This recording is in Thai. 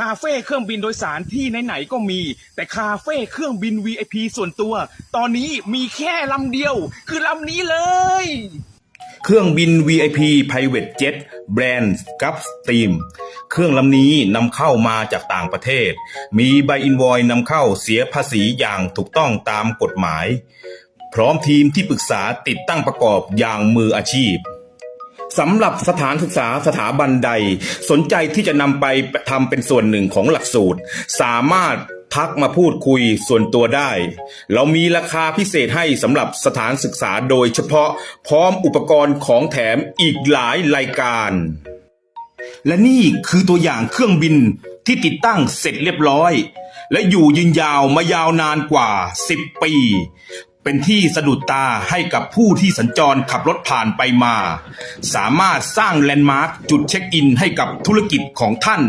คาเฟ่เครื่องบินโดยสารที่ไหนๆก็มี แต่คาเฟ่เครื่องบิน VIP ส่วนตัว ตอนนี้มีแค่ลำเดียว คือลำนี้เลย เครื่องบิน VIP Private Jet แบรนด์กั s สตีมเครื่องลำนี้นำเข้ามาจากต่างประเทศ มีใบอินวอยนำเข้าเสียภาษีอย่างถูกต้องตามกฎหมาย พร้อมทีมที่ปรึกษาติดตั้งประกอบอย่างมืออาชีพ สำหรับสถานศึกษาสถาบันใด สนใจที่จะนำไปทำเป็นส่วนหนึ่งของหลักสูตร สามารถทักมาพูดคุยส่วนตัวได้ เรามีราคาพิเศษให้สำหรับสถานศึกษาโดยเฉพาะพร้อมอุปกรณ์ของแถมอีกหลายรายการ และนี่คือตัวอย่างเครื่องบินที่ติดตั้งเสร็จเรียบร้อย และอยู่ยืนยาวมายาวนานกว่า 10 ปี เป็นที่สะดุดตาให้กับผู้ที่สัญจรขับรถผ่านไปมา สามารถสร้างแลนด์มาร์คจุดเช็คอินให้กับธุรกิจของท่าน